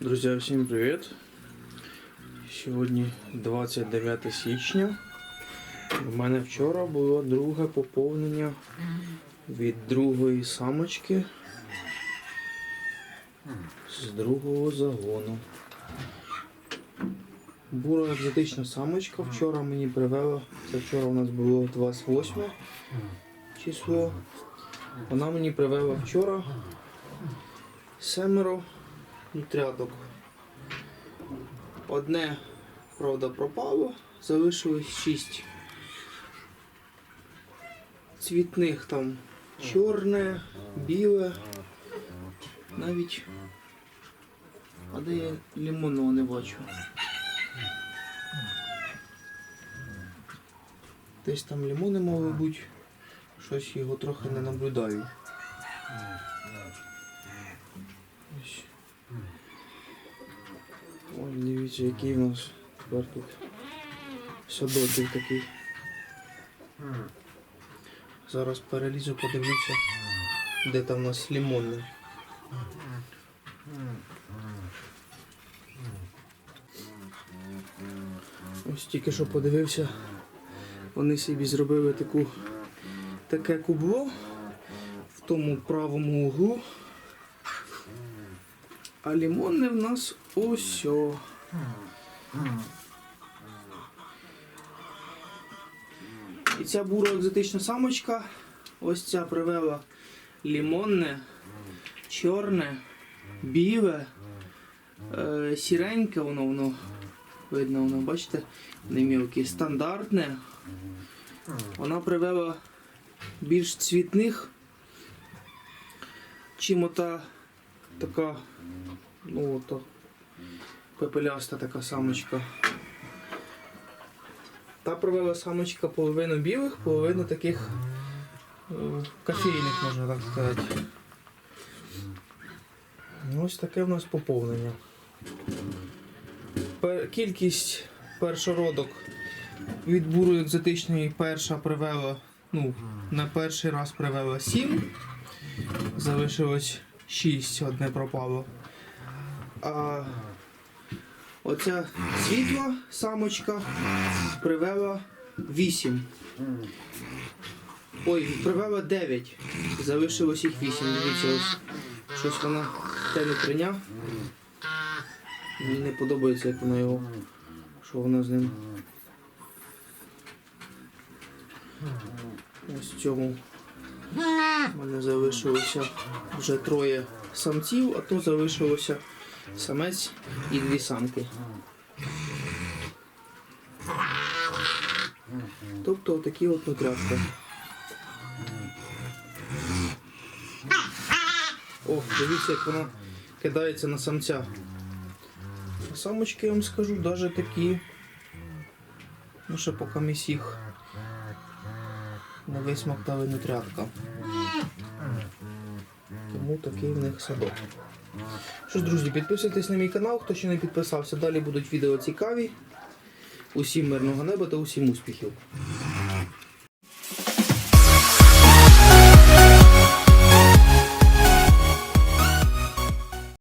Друзі, всім привіт! Сьогодні 29 січня. У мене вчора було друге поповнення від другої самочки з другого загону. Бура екзотична самочка вчора мені привела. Це вчора у нас було 28 число. Вона мені привела вчора семеро нутряток. Одне, правда, пропало, залишилось шість. Цвітних там чорне, біле, навіть. А де я лимонного не бачу. Десь там лимони, мали бути. Щось його трохи не наблюдаю. Ось. Ой, дивіться, який у нас тепер тут садочок такий. Зараз перелізу, подивлюся, де там у нас лимонне. Ось тільки що подивився, вони собі зробили таку, таке кубло в тому правому углу. А лимонне в нас ось. І ця бура екзотична самочка. Ось ця привела лимонне, чорне, біле, е, сіреньке, воно воно видно, воно, бачите, не мілке, стандартне. Вона привела більш цвітних, чим ота така, ну ото пепеляста така самочка. Та привела самочка половину білих, половину таких е, кофейних, можна так сказати. Ось таке в нас поповнення. Кількість першородок від буру екзотичної перша привела, ну, на перший раз привела 7. Залишилось 6, одне пропало. А оця світла самочка привела 8. Ой, привела 9. Залишилось їх 8. Дивіться, ось щось вона те не прийняв. Мені не подобається, як вона його. Що вона з ним. Ось цьому у мене залишилося вже троє самців, а то залишилося самець і дві самки. Тобто отакі от нутрятки. О, дивіться, як вона кидається на самця. Самочки, я вам скажу, навіть такі. Ну, ще поки місь їх не висмоктали нутрятка. Тому такий в них садок. Що ж, друзі, підписуйтесь на мій канал, хто ще не підписався. Далі будуть відео цікаві. Усім мирного неба та усім успіхів.